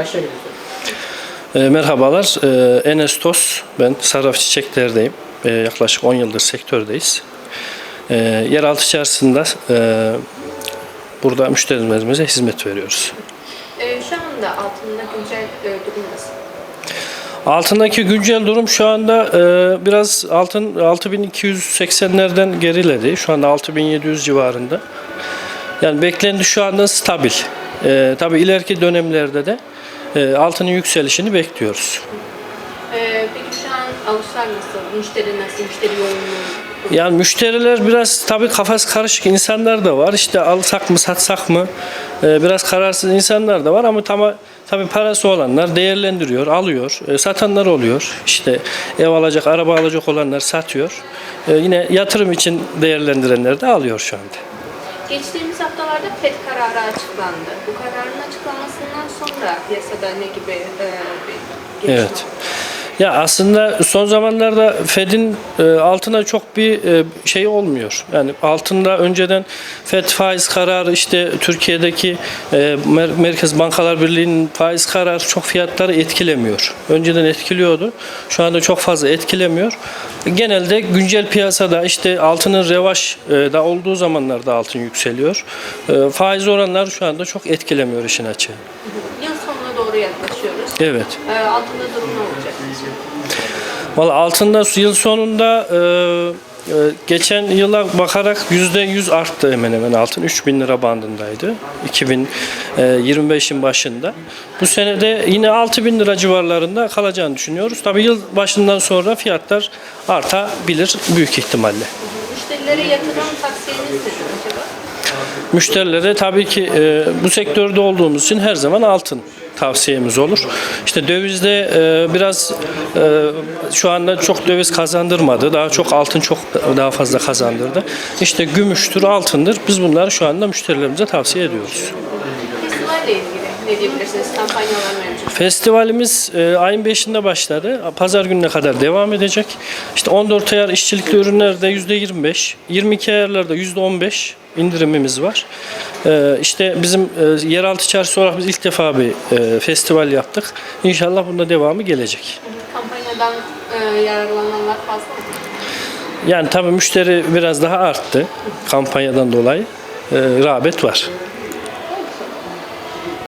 Başlayabiliriz. E, merhabalar, e, Enes Toz. Ben Sarraf Çiçekler'deyim. E, yaklaşık 10 yıldır sektördeyiz. E, yeraltı içerisinde e, burada müşterilerimize hizmet veriyoruz. Ee, şu anda altında güncel e, durum nasıl? Altındaki güncel durum şu anda e, biraz altın 6280'lerden geriledi. Şu anda 6700 civarında. Yani beklendi şu anda stabil. E, tabii ileriki dönemlerde de e, altının yükselişini bekliyoruz. Ee, peki şu an alışlar nasıl? Müşteri nasıl? Müşteri yoğunluğu? Yani müşteriler biraz tabii kafası karışık insanlar da var. İşte alsak mı satsak mı Ee, biraz kararsız insanlar da var ama tam tabii parası olanlar değerlendiriyor, alıyor. Ee, satanlar oluyor. İşte ev alacak, araba alacak olanlar satıyor. Ee, yine yatırım için değerlendirenler de alıyor şu anda. Geçtiğimiz haftalarda FED kararı açıklandı. Bu kararın açıklanmasından sonra piyasada ne gibi e, bir gelişme Evet. Ya aslında son zamanlarda Fed'in e, altına çok bir e, şey olmuyor. Yani altında önceden Fed faiz kararı işte Türkiye'deki e, Mer- Merkez Bankalar Birliği'nin faiz kararı çok fiyatları etkilemiyor. Önceden etkiliyordu. Şu anda çok fazla etkilemiyor. Genelde güncel piyasada işte altının revaş e, da olduğu zamanlarda altın yükseliyor. Faiz oranları şu anda çok etkilemiyor işin açığı. Doğru yaklaşıyoruz. Evet. Ee, altında durum ne olacak? Valla altında yıl sonunda e, e, geçen yıla bakarak yüzde yüz arttı hemen hemen altın. 3000 lira bandındaydı 2025'in başında. Bu sene de yine 6000 lira civarlarında kalacağını düşünüyoruz. Tabii yıl başından sonra fiyatlar artabilir büyük ihtimalle. Müşterilere yatırım tavsiyeniz nedir acaba? Müşterilere tabii ki e, bu sektörde olduğumuz için her zaman altın tavsiyemiz olur. İşte dövizde e, biraz e, şu anda çok döviz kazandırmadı. Daha çok altın çok daha fazla kazandırdı. İşte gümüştür, altındır. Biz bunları şu anda müşterilerimize tavsiye ediyoruz. Ne diyebilirsiniz? Kampanyalar mevcut. Festivalimiz e, ayın 5'inde başladı. Pazar gününe kadar devam edecek. İşte 14 ayar işçilikli ürünlerde %25, 22 ayarlarda %15 indirimimiz var. E, işte bizim e, yeraltı çarşısı olarak biz ilk defa bir e, festival yaptık. İnşallah bunda devamı gelecek. Kampanyadan e, yararlananlar fazla mı? Yani tabii müşteri biraz daha arttı kampanyadan dolayı. E, rağbet var.